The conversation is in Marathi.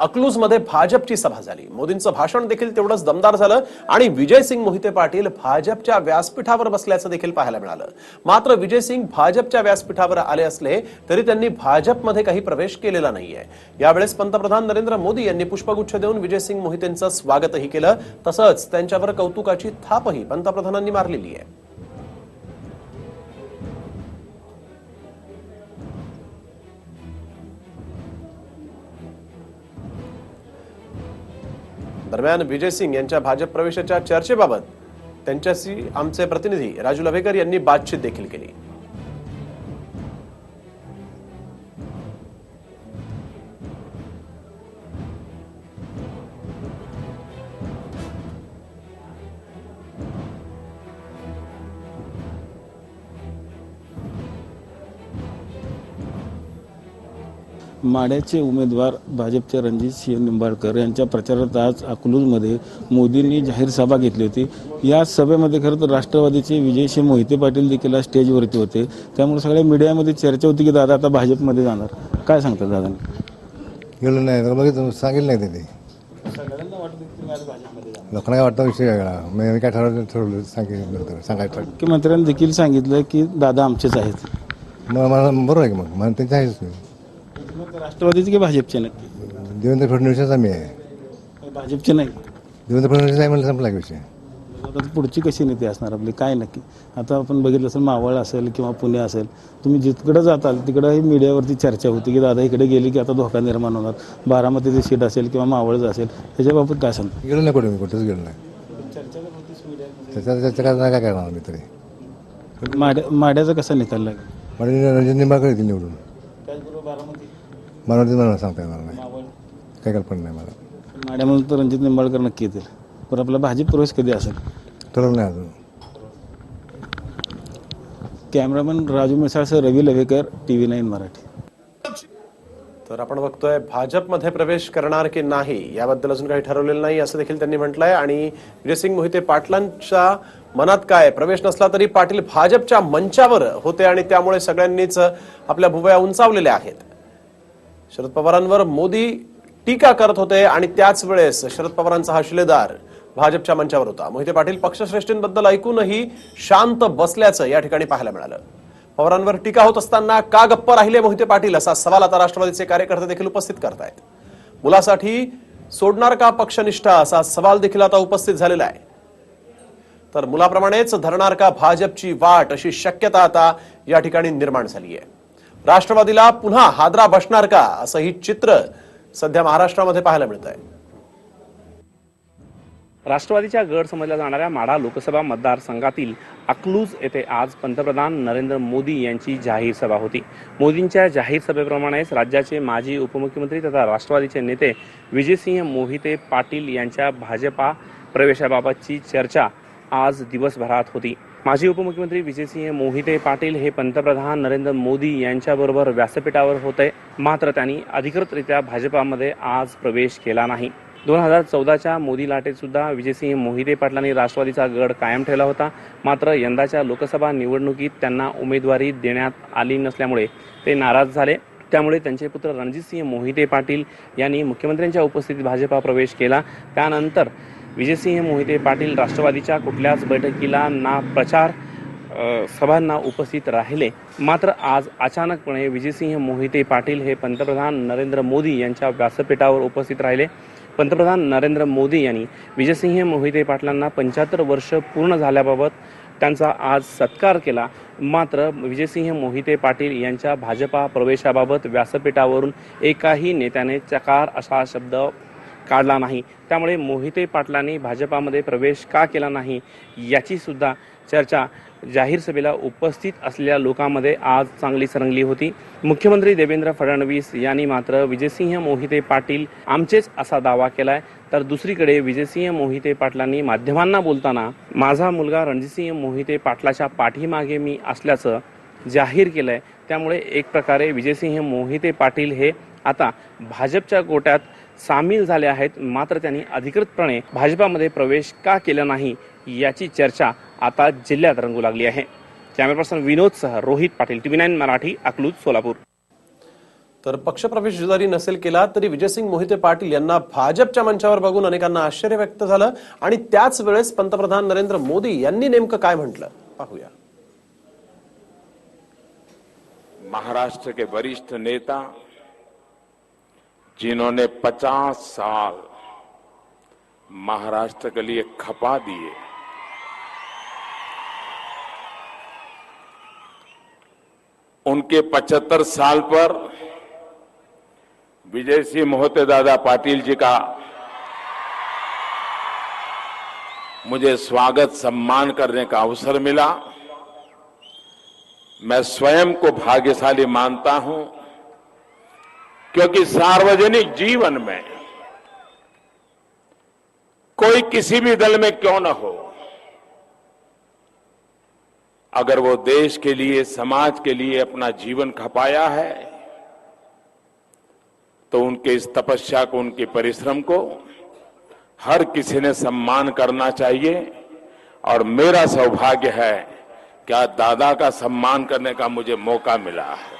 अकलूजमध्ये भाजपची सभा झाली. मोदींचं भाषण देखील तेवढंच दमदार झालं आणि विजय सिंग मोहिते पाटील भाजपच्या व्यासपीठावर बसल्याचं देखील पाहायला मिळालं. मात्र विजय सिंग भाजपच्या व्यासपीठावर आले असले तरी त्यांनी भाजपमध्ये काही प्रवेश केलेला नाहीये. यावेळेस पंतप्रधान नरेंद्र मोदी यांनी पुष्पगुच्छ देऊन विजय सिंग मोहितेंचं स्वागतही केलं. तसंच त्यांच्यावर कौतुकाची थापही पंतप्रधानांनी मारलेली आहे. दरम्यान विजय सिंग यांच्या भाजप प्रवेशाच्या चर्चेबाबत त्यांच्याशी आमचे प्रतिनिधी राजू लवेकर यांनी बातचीत देखील केली. माढ्याचे उमेदवार भाजपचे रणजित सिंह निंबाळकर यांच्या प्रचारात आज अकलूजमध्ये मोदींनी जाहीर सभा घेतली होती. या सभेमध्ये खरं तर राष्ट्रवादीचे विजयसिंह मोहिते पाटील देखील आज स्टेजवरती होते. त्यामुळे सगळ्या मीडियामध्ये चर्चा होती की दादा आता भाजपमध्ये जाणार. काय सांगतात दादा गेलो नाही तर बघितलं सांगेल नाही त्यांनी. लोकांना काय वाटतं विषय वेगळा. मी काय ठरवलं ठरवलं सांगेल नंतर सांगायचं मुख्यमंत्र्यांनी देखील सांगितलं की दादा आमचेच आहेत. मग मला बरोबर आहे की मग? मला त्यांचे आहेच राष्ट्रवादीचे की भाजपचे नक्की देवेंद्र फडणवीसच आम्ही आहे. भाजपचे नाही? देवेंद्र फडणवीस आहे म्हणलं संपला की विषय. आता पुढची कशी नीती असणार आपली? काय नक्की? आता आपण बघितलं असेल मावळ असेल किंवा पुणे असेल तुम्ही जिकडं जाताल तिकडं मीडियावरती चर्चा होती की दादा इकडे गेली की आता धोका निर्माण होणार. बारामतीची सीट असेल किंवा मावळच असेल त्याच्याबाबत काय सांगता? गेलो नाही कुठे मी कुठंच गेलो नाही. त्याच्या त्याच्या काय काय करणार मी तरी? माड्या माड्याचा कसा निकाल लागेल? मला रणजित निंबाळकर येतील निवडून. वाटतं मला सांगता येणार नाही. काही कल्पना नाही मला. माड्यामध्ये तर रणजित निंबाळकर नक्की येतील. पण आपला भाजप प्रवेश कधी असेल? ठरवलं नाही अजून. Cameraman Raju मिसाळसह Ravi Lavekar T V nine Marathi. तर आपण बघतोय भाजपमध्ये प्रवेश करणार की नाही याबद्दल अजून काही ठरवलेलं नाही असं देखील त्यांनी म्हटलंय. आणि विजयसिंग मोहिते पाटलांच्या मनात काय? प्रवेश नसला तरी पाटील भाजपच्या मंचावर होते आणि त्यामुळे सगळ्यांनीच आपल्या भुवया उंचावलेल्या आहेत. शरद पवारांवर मोदी टीका करत होते आणि त्याच वेळेस शरद पवारांचा हा शिलेदार भाजपच्या मंचावर होता. मोहिते पाटील पक्षश्रेष्ठींबद्दल ऐकूनही शांत बसल्याचं या ठिकाणी पाहायला मिळालं. पवारांवर टीका होत असताना का गप्प राहिले मोहिते पाटील असा सवाल आता राष्ट्रवादीचे कार्यकर्ते देखील उपस्थित करतायत. मुलासाठी सोडणार का पक्षनिष्ठा असा सवाल देखील आता उपस्थित झालेला आहे. तर मुलाप्रमाणेच धरणार का भाजपची वाट अशी शक्यता आता या ठिकाणी निर्माण झाली आहे राष्ट्रवादीला पुन्हा हादरा बसणार का? असं ही चित्र सध्या महाराष्ट्रामध्ये पाहायला मिळत आहे राष्ट्रवादीच्या गड समजल्या जाणाऱ्या माढा लोकसभा मतदारसंघातील अकलूज येथे आज पंतप्रधान नरेंद्र मोदी यांची जाहीर सभा होती. मोदींच्या जाहीर सभेप्रमाणेच राज्याचे माजी उपमुख्यमंत्री तथा राष्ट्रवादीचे नेते विजयसिंह मोहिते पाटील यांच्या भाजपा प्रवेशाबाबतची चर्चा आज दिवसभरात होती. माजी उपमुख्यमंत्री विजयसिंह मोहिते पाटील हे पंतप्रधान नरेंद्र मोदी यांच्याबरोबर व्यासपीठावर होते. मात्र त्यांनी अधिकृतरित्या भाजपामध्ये आज प्रवेश केला नाही. दोन हजार चौदाच्या मोदी लाटेत सुद्धा विजयसिंह मोहिते पाटलांनी राष्ट्रवादीचा गड कायम ठेवला होता. मात्र यंदाच्या लोकसभा निवडणुकीत त्यांना उमेदवारी देण्यात आली नसल्यामुळे ते नाराज झाले. त्यामुळे त्यांचे पुत्र रणजितसिंह मोहिते पाटील यांनी मुख्यमंत्र्यांच्या उपस्थितीत भाजपा प्रवेश केला. त्यानंतर विजयसिंह मोहिते पाटील राष्ट्रवादीच्या कुठल्याच बैठकीला ना प्रचार सभांना उपस्थित राहिले. मात्र आज अचानकपणे विजयसिंह मोहिते पाटील हे पंतप्रधान नरेंद्र मोदी यांच्या व्यासपीठावर उपस्थित राहिले. पंतप्रधान नरेंद्र मोदी यांनी विजयसिंह मोहिते पाटलांना पंच्याहत्तर वर्ष पूर्ण झाल्याबाबत त्यांचा आज सत्कार केला. मात्र विजयसिंह मोहिते पाटील यांच्या भाजपा प्रवेशाबाबत व्यासपीठावरून एकाही नेत्याने चकार असा शब्द काढला नाही. त्यामुळे मोहिते पाटलांनी भाजपामध्ये प्रवेश का केला नाही याची सुद्धा चर्चा जाहीर सभेला उपस्थित असलेल्या लोकांमध्ये आज चांगली सरंगली होती. मुख्यमंत्री देवेंद्र फडणवीस यांनी मात्र विजयसिंह मोहिते पाटील आमचेच असा दावा केलाय. तर दुसरीकडे विजयसिंह मोहिते पाटलांनी माध्यमांना बोलताना माझा मुलगा रणजितसिंह मोहिते पाटलाच्या पाठीमागे मी असल्याचं जाहीर केलंय. त्यामुळे एक प्रकारे विजयसिंह मोहिते पाटील हे आता भाजपच्या गोट्यात सामील झाले आहेत. मात्र त्यांनी अधिकृतपणे भाजपामध्ये प्रवेश का केला नाही याची चर्चा आता जिल्ह्यात रंगू लागली आहे. कॅमेरा पर्सन विनोदसह रोहित पाटील टीव्ही नाईन मराठी अकलूज सोलापूर. तर पक्षप्रवेश जरी नसेल केला तरी विजयसिंग मोहिते पाटील यांना भाजपच्या मंचावर बघून अनेकांना आश्चर्य व्यक्त झालं आणि त्याच वेळेस पंतप्रधान नरेंद्र मोदी यांनी नेमकं काय म्हटलं? पाहूया. महाराष्ट्र के वरिष्ठ नेता जिन्होंने 50 साल महाराष्ट्र के लिए खपा दिए। उनके 75 साल पर विजय सिंह मोहते दादा पाटिल जी का मुझे स्वागत सम्मान करने का अवसर मिला। मैं स्वयं को भाग्यशाली मानता हूँ। क्योंकि सार्वजनिक जीवन में कोई किसी भी दल में क्यों न हो, अगर वो देश के लिए, समाज के लिए अपना जीवन खपाया है तो उनके इस तपस्या को, उनके परिश्रम को हर किसी ने सम्मान करना चाहिए। और मेरा सौभाग्य है कि आज दादा का सम्मान करने का मुझे मौका मिला है।